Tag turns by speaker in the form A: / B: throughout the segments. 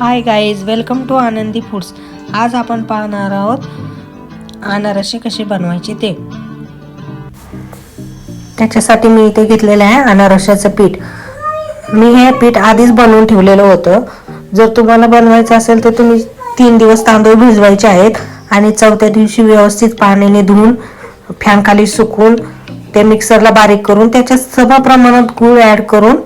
A: Hi guys welcome to Anandi foods आज आपण पाहणार आहोत अनारसे कसे बनवायचे ते. त्याच्यासाठी मी इथे घेतलेलं आहे अनारशाचं पीठ. मी हे पीठ आधीच बनवून ठेवलेलं होतं. जर तुम्हाला बनवायचं असेल तर तुम्ही तीन दिवस तांदूळ भिजवायचे आहेत आणि चौथ्या दिवशी व्यवस्थित पाण्याने धुवून फॅनखाली सुकवून ते मिक्सरला बारीक करून त्याच्यात सभा प्रमाणात गूळ ॲड करून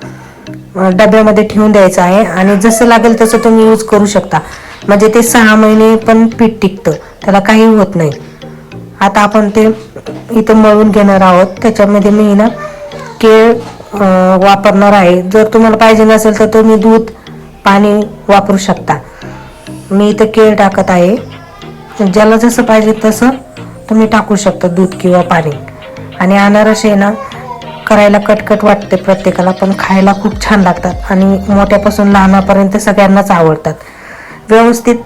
A: डब्यामध्ये ठेवून द्यायचं आहे. आणि जसं लागेल तसं तुम्ही यूज करू शकता. म्हणजे ते सहा महिने पण पीठ टिकतं. त्याला काही होत नाही. आता आपण ते इथं मळून घेणार आहोत. त्याच्यामध्ये मी ना केळ वापरणार आहे. जर तुम्हाला पाहिजे नसेल तर तुम्ही दूध पाणी वापरू शकता. मी इथं केळ टाकत आहे. ज्याला जसं पाहिजे तसं तुम्ही टाकू शकता दूध किंवा पाणी. आणि अनारस आहे ना करायला कटकट वाटते प्रत्येकाला पण खायला खूप छान लागतात आणि मोठ्यापासून लहानापर्यंत सगळ्यांनाच आवडतात. व्यवस्थित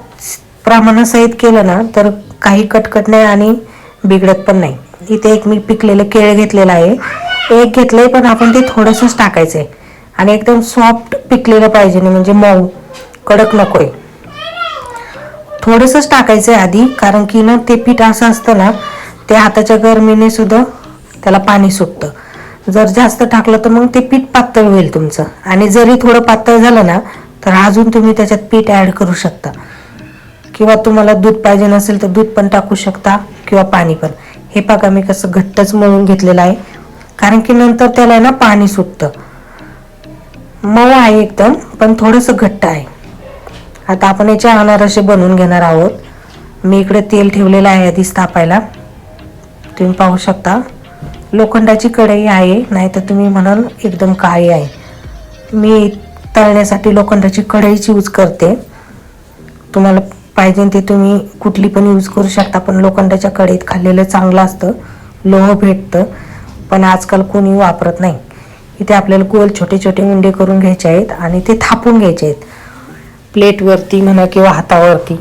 A: प्रमाणासहित केलं ना तर काही कटकट नाही आणि बिघडत पण नाही. इथे एक मी पिकलेले केळ घेतलेलं आहे. एक घेतलंय पण आपण ते थोडंसंच टाकायचं आहे आणि एकदम सॉफ्ट पिकलेलं पाहिजे नाही म्हणजे मऊ कडक नकोय. थोडंसंच टाकायचं आहे आधी कारण की ना ते पीठ असं असतं ना ते हाताच्या गरमीने सुद्धा त्याला पाणी सुटतं. जर जास्त टाकलं तर मग ते पीठ पातळ होईल तुमचं. आणि जरी थोडं पातळ झालं ना तर अजून तुम्ही त्याच्यात पीठ ॲड करू शकता. किंवा तुम्हाला दूध पाहिजे नसेल तर दूध पण टाकू शकता किंवा पाणी पण. हे बघा मी कसं घट्टच मळून घेतलेलं आहे. कारण की नंतर त्याला आहे ना पाणी सुटतं. मऊ आहे एकदम पण थोडंसं घट्ट आहे. आता आपण याचे अनारसे बनवून घेणार आहोत. मी इकडे तेल ठेवलेलं आहे आधीच तापायला तुम्ही पाहू शकता. लोखंडाची कढई आहे नाही तर तुम्ही म्हणाल एकदम काळी आहे. मी तळण्यासाठी लोखंडाची कढईच यूज करते. तुम्हाला पाहिजे ते तुम्ही कुठली पण यूज करू शकता पण लोखंडाच्या कढईत खाल्लेलं चांगलं असतं. लोह भेटतं पण आजकाल कोणी वापरत नाही. इथे आपल्याला गोल छोटे छोटे उंडे करून घ्यायचे आहेत आणि ते थापून घ्यायचे आहेत. प्लेटवरती म्हणा किंवा हातावरती.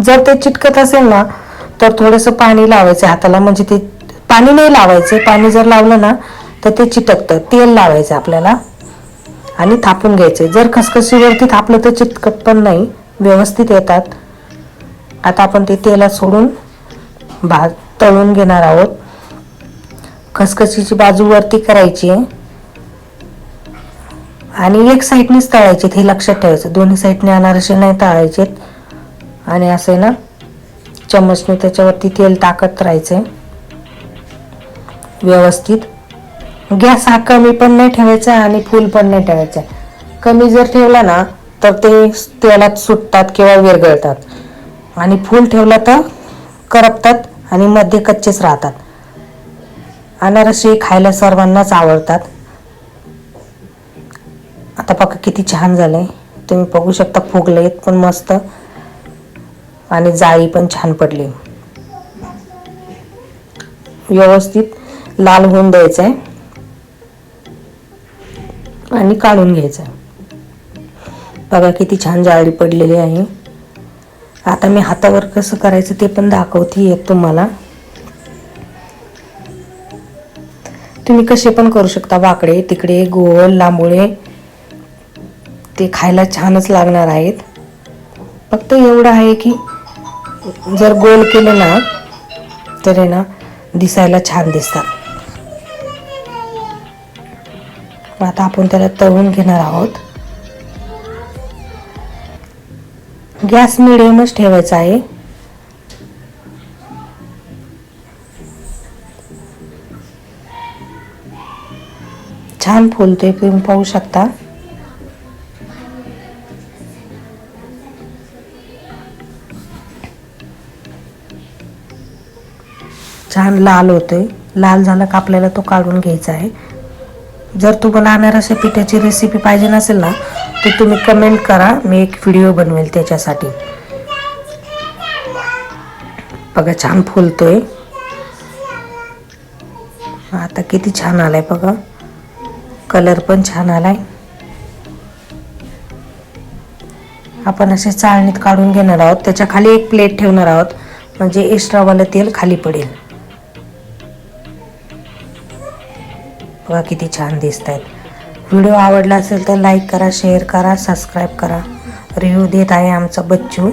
A: जर ते चिटकत असेल ना तर थोडंसं पाणी लावायचं हाताला म्हणजे ते पाणी नाही लावायचं पाणी जर लावलं ना तर ते चिटकतं. तेल लावायचं आपल्याला आणि थापून घ्यायचे. जर खसखशीवरती थापलं तर चिटकत पण नाही व्यवस्थित येतात. आता आपण ते तेलात सोडून भात तळून घेणार आहोत. खसखशीची बाजू वरती करायची आहे. आणि एक साईडनेच तळायचे हे लक्षात ठेवायचं. दोन्ही साईडने अनारसे नाही तळायचे आणि असं आहे ना चम्मचने त्याच्यावरती तेल टाकत राहायचे व्यवस्थित. गॅस हा कमी पण नाही ठेवायचा आणि फुल पण नाही ठेवायचा. कमी जर ठेवला ना तर ते तेलात सुटतात किंवा विरघळतात. आणि फुल ठेवला तर करपतात आणि मध्ये कच्चेच राहतात. अनारसे खायला सर्वांनाच आवडतात. आता बघा किती छान झालंय. तुम्ही बघू शकता फुगलेत पण मस्त. आणि जाळी पण छान पडली. व्यवस्थित. लाल होऊन द्यायचं आहे आणि काढून घ्यायचं. आहे बघा किती छान जाळी पडलेली आहे. आता मी हातावर कसं करायचं ते पण दाखवते येत तुम्हाला. तुम्ही कसे पण करू शकता वाकडे तिकडे गोल लांबोळे. ते खायला छानच लागणार आहेत. फक्त एवढं आहे की जर गोल केलं ना तर ना दिसायला छान दिसतात. आता आपण त्याला तळून घेणार आहोत. गॅस मिडियमच ठेवायचा आहे. छान फुलते तुम्ही पाहू शकता. छान लाल होतोय. लाल झाला का आपल्याला तो काढून घ्यायचा आहे. जर तुम्हाला अनारसे पिठाची रेसिपी पाहिजे नसेल ना तर तुम्ही कमेंट करा. मी एक व्हिडिओ बनवेल त्याच्यासाठी. बघा छान फुलतोय. आता किती छान आलाय बघा. कलर पण छान आलाय. आपण असे चाळणीत काढून घेणार आहोत. त्याच्याखाली एक प्लेट ठेवणार आहोत. म्हणजे एक्स्ट्रावालं तेल खाली पडेल. वा किती छान दिसत आहेत व्हिडिओ आवडला असेल तर लाईक करा शेअर करा सबस्क्राईब करा. रिव्ह्यू देत आहे आमचा बच्चू.